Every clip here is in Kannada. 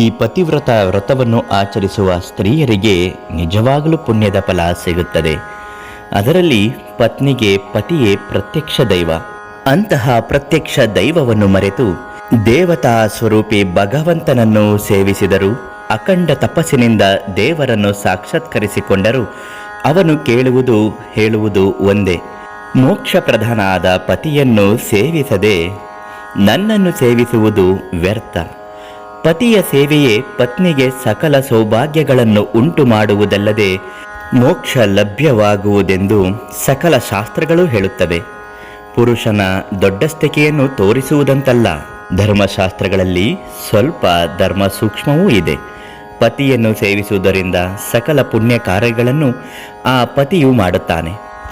ಈ ಪತಿವ್ರತ ವ್ರತವನ್ನು ಆಚರಿಸುವ ಸ್ತ್ರೀಯರಿಗೆ ನಿಜವಾಗಲೂ ಪುಣ್ಯದ ಫಲ ಸಿಗುತ್ತದೆ. ಅದರಲ್ಲಿ ಪತ್ನಿಗೆ ಪತಿಯೇ ಪ್ರತ್ಯಕ್ಷ ದೈವ. ಅಂತಹ ಪ್ರತ್ಯಕ್ಷ ದೈವವನ್ನು ಮರೆತು ದೇವತಾ ಸ್ವರೂಪಿ ಭಗವಂತನನ್ನು ಸೇವಿಸಿದರು. ಅಖಂಡ ತಪಸ್ಸಿನಿಂದ ದೇವರನ್ನು ಸಾಕ್ಷಾತ್ಕರಿಸಿಕೊಂಡರು. ಅವನು ಕೇಳುವುದು, ಹೇಳುವುದು ಒಂದೇ. ಮೋಕ್ಷ ಪ್ರಧಾನ ಆದ ಪತಿಯನ್ನು ಸೇವಿಸದೆ ನನ್ನನ್ನು ಸೇವಿಸುವುದು ವ್ಯರ್ಥ. ಪತಿಯ ಸೇವೆಯೇ ಪತ್ನಿಗೆ ಸಕಲ ಸೌಭಾಗ್ಯಗಳನ್ನು ಉಂಟು ಮಾಡುವುದಲ್ಲದೆ ಮೋಕ್ಷ ಲಭ್ಯವಾಗುವುದೆಂದು ಸಕಲ ಶಾಸ್ತ್ರಗಳು ಹೇಳುತ್ತವೆ. ಪುರುಷನ ದೊಡ್ಡಸ್ತಿಕೆಯನ್ನು ತೋರಿಸುವುದಂತಲ್ಲ. ಧರ್ಮಶಾಸ್ತ್ರಗಳಲ್ಲಿ ಸ್ವಲ್ಪ ಧರ್ಮ ಸೂಕ್ಷ್ಮವೂ ಇದೆ. ಪತಿಯನ್ನು ಸೇವಿಸುವುದರಿಂದ ಸಕಲ ಪುಣ್ಯ ಕಾರ್ಯಗಳನ್ನು ಆ ಪತಿಯು ಮಾಡುತ್ತಾನೆ.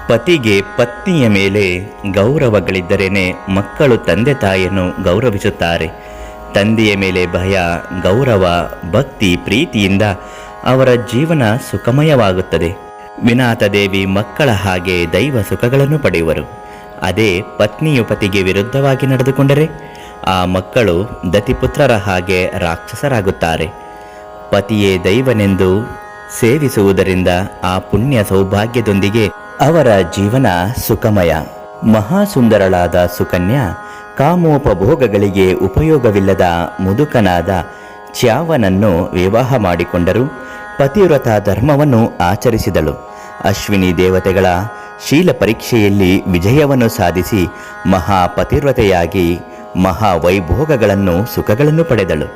ಪತಿಗೆ ಪತ್ನಿಯ ಮೇಲೆ ಗೌರವಗಳಿದ್ದರೇನೆ ಮಕ್ಕಳು ತಂದೆ ತಾಯಿಯನ್ನು ಗೌರವಿಸುತ್ತಾರೆ. ತಂದೆಯ ಮೇಲೆ ಭಯ, ಗೌರವ, ಭಕ್ತಿ, ಪ್ರೀತಿಯಿಂದ ಅವರ ಜೀವನ ಸುಖಮಯವಾಗುತ್ತದೆ. ವಿನಾಥ ದೇವಿ ಮಕ್ಕಳ ಹಾಗೆ ದೈವ ಸುಖಗಳನ್ನು ಪಡೆಯುವರು. ಅದೇ ಪತ್ನಿಯು ಪತಿಗೆ ವಿರುದ್ಧವಾಗಿ ನಡೆದುಕೊಂಡರೆ ಆ ಮಕ್ಕಳು ದತಿಪುತ್ರರ ಹಾಗೆ ರಾಕ್ಷಸರಾಗುತ್ತಾರೆ. ಪತಿಯೇ ದೈವನೆಂದು ಸೇವಿಸುವುದರಿಂದ ಆ ಪುಣ್ಯ ಸೌಭಾಗ್ಯದೊಂದಿಗೆ ಅವರ ಜೀವನ ಸುಖಮಯ. ಮಹಾಸುಂದರಳಾದ ಸುಕನ್ಯಾ ಕಾಮೋಪಭೋಗಗಳಿಗೆ ಉಪಯೋಗವಿಲ್ಲದ ಮುದುಕನಾದ ಚ್ಯಾವನನ್ನು ವಿವಾಹ ಮಾಡಿಕೊಂಡರು. ಪತಿವ್ರತ ಧರ್ಮವನ್ನು ಆಚರಿಸಿದಳು. ಅಶ್ವಿನಿ ದೇವತೆಗಳ ಶೀಲ ಪರೀಕ್ಷೆಯಲ್ಲಿ ವಿಜಯವನ್ನು ಸಾಧಿಸಿ ಮಹಾಪತಿವ್ರತೆಯಾಗಿ ಮಹಾವೈಭೋಗಗಳನ್ನು ಸುಖಗಳನ್ನು ಪಡೆದಳು.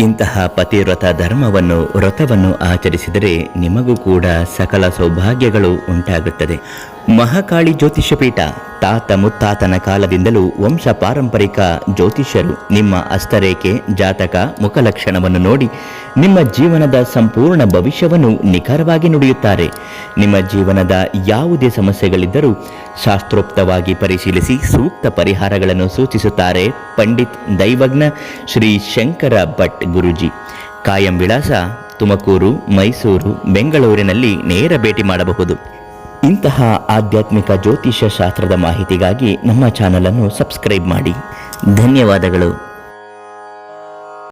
ಇಂತಹ ಪತಿವ್ರತ ಧರ್ಮವನ್ನು, ವ್ರತವನ್ನು ಆಚರಿಸಿದರೆ ನಿಮಗೂ ಕೂಡ ಸಕಲ ಸೌಭಾಗ್ಯಗಳು ಉಂಟಾಗುತ್ತದೆ. ಮಹಾಕಾಳಿ ಜ್ಯೋತಿಷ್ಯ ಪೀಠ ತಾತ ಮುತ್ತಾತನ ಕಾಲದಿಂದಲೂ ವಂಶ ಪಾರಂಪರಿಕ ಜ್ಯೋತಿಷ್ಯರು ನಿಮ್ಮ ಅಸ್ತರೇಖೆ ಜಾತಕ, ಮುಖಲಕ್ಷಣವನ್ನು ನೋಡಿ ನಿಮ್ಮ ಜೀವನದ ಸಂಪೂರ್ಣ ಭವಿಷ್ಯವನ್ನು ನಿಖರವಾಗಿ ನುಡಿಯುತ್ತಾರೆ. ನಿಮ್ಮ ಜೀವನದ ಯಾವುದೇ ಸಮಸ್ಯೆಗಳಿದ್ದರೂ ಶಾಸ್ತ್ರೋಕ್ತವಾಗಿ ಪರಿಶೀಲಿಸಿ ಸೂಕ್ತ ಪರಿಹಾರಗಳನ್ನು ಸೂಚಿಸುತ್ತಾರೆ ಪಂಡಿತ್ ದೈವಜ್ಞ ಶ್ರೀ ಶಂಕರ ಭಟ್ ಗುರುಜಿ. ಕಾಯಂ ವಿಳಾಸ ತುಮಕೂರು, ಮೈಸೂರು, ಬೆಂಗಳೂರಿನಲ್ಲಿ ನೇರ ಭೇಟಿ ಮಾಡಬಹುದು. ಇಂತಹ ಆಧ್ಯಾತ್ಮಿಕ ಜ್ಯೋತಿಷ್ಯ ಶಾಸ್ತ್ರದ ಮಾಹಿತಿಗಾಗಿ ನಮ್ಮ ಚಾನಲನ್ನು ಸಬ್ಸ್ಕ್ರೈಬ್ ಮಾಡಿ. ಧನ್ಯವಾದಗಳು.